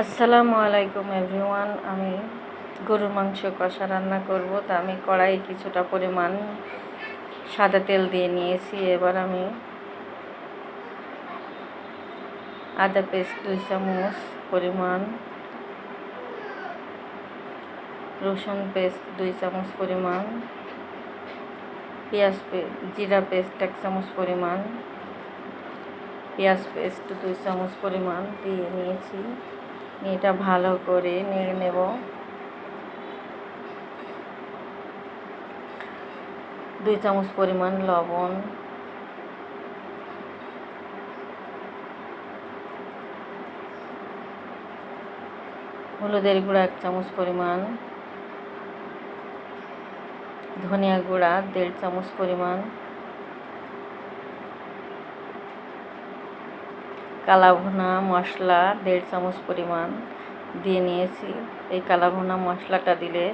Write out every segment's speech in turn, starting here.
আসসালামু আলাইকুম এভরিওয়ান। আমি গরুর মাংস কষা রান্না করব। তা আমি কড়াই কিছুটা পরিমাণ সাদা তেল দিয়ে নিয়েছি। এবার আমি আদা পেস্ট দুই চামচ পরিমাণ রসুন পেস্ট দুই চামচ পরিমাণ পেঁয়াজ জিরা পেস্ট এক চামচ পরিমাণ, পেঁয়াজ পেস্ট দুই চামচ পরিমাণ দিয়ে নিয়েছি। এটা ভালো করে নেড়ে নেব। দুই চামচ পরিমাণ লবণ। হলুদের গুঁড়া এক চামচ পরিমাণ। ধনিয়া গুঁড়া দেড় চামচ পরিমাণ। কালাভুনা মশলা দেড় চামচ পরিমাণ দিয়ে নিয়েছি। এই কালাভুনা মশলাটা দিলে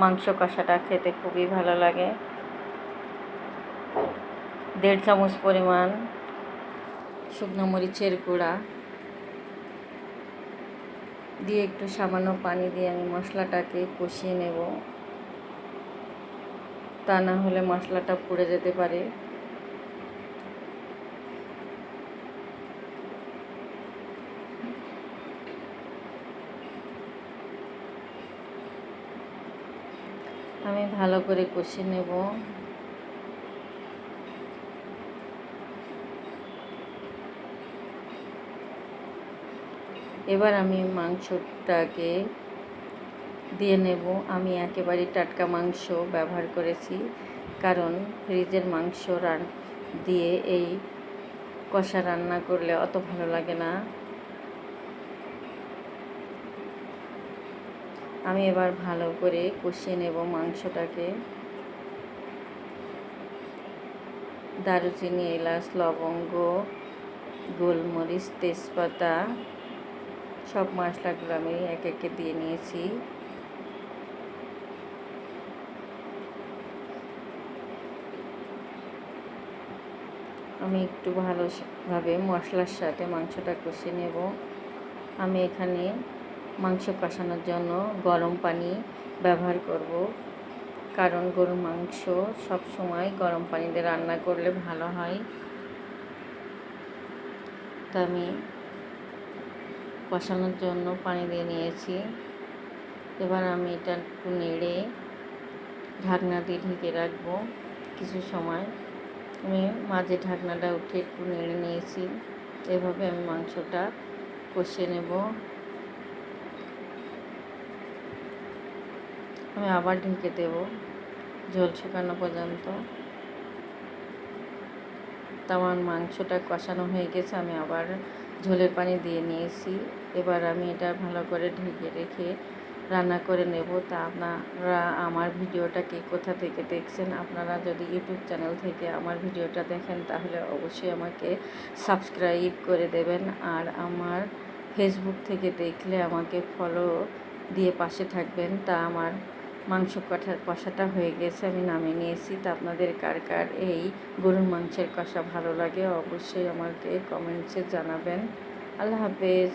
মাংস কষাটা খেতে খুবই ভালো লাগে। দেড় চামচ পরিমাণ শুকনো মরিচের গুঁড়া। দিয়ে একটু সামান্য পানি দিয়ে আমি মশলাটাকে কষিয়ে নেব। তা না হলে মশলাটা পুড়ে যেতে পারে। আমি ভালো করে কষে নেব। এবার আমি মাংসটাকে দিয়ে নেব। আমি একেবারে টাটকা মাংস ব্যবহার করেছি, কারণ ফ্রিজের মাংস রান, দিয়ে এই কষা রান্না করলে অত ভালো লাগে না। আমি এবার ভালো করে কষিয়ে নেব মাংসটাকে। দারুচিনি, এলাচ, লবঙ্গ, গোলমরিচ, তেজপাতা, সব মশলাগুলো আমি এক একে দিয়ে নিয়েছি। আমি একটু ভালোভাবে মশলার সাথে মাংসটা কষিয়ে নেব। আমি এখানে মাংস কষানোর জন্য গরম পানি ব্যবহার করব। কারণ গরুর মাংস সব সময় গরম পানিতে রান্না করলে ভালো হয়। তা আমি কষানোর জন্য পানি দিয়ে নিয়েছি। এবার আমি এটা একটু নেড়ে ঢাকনা দিয়ে ঢেকে রাখব কিছু সময়। আমি মাঝে ঢাকনাটা উঠে একটু নেড়ে নিয়েছি। এভাবে আমি মাংসটা কষিয়ে নেব। আমি আবার ঢেকে দেব ঝোল শুকানো পর্যন্ত। তো আমার মাংসটা কষানো হয়ে গেছে, আমি আবার ঝোলের পানি দিয়ে নিয়েছি। এবার আমি এটা ভালো করে ঢেকে রেখে রান্না করে নেব। তা আপনারা আমার ভিডিওটাকে কোথা থেকে দেখছেন, আপনারা যদি ইউটিউব চ্যানেল থেকে আমার ভিডিওটা দেখেন, তাহলে অবশ্যই আমাকে সাবস্ক্রাইব করে দেবেন। আর আমার ফেসবুক থেকে দেখলে আমাকে ফলো দিয়ে পাশে থাকবেন। তা আমার মাংস কষার কষাটা হয়ে গেছে, আমি নামিয়ে নিয়েছি। তা আপনাদের কার কার এই গরুর মাংসের কষা ভালো লাগে, অবশ্যই আমাকে কমেন্টসে জানাবেন। আল্লাহ হাফেজ।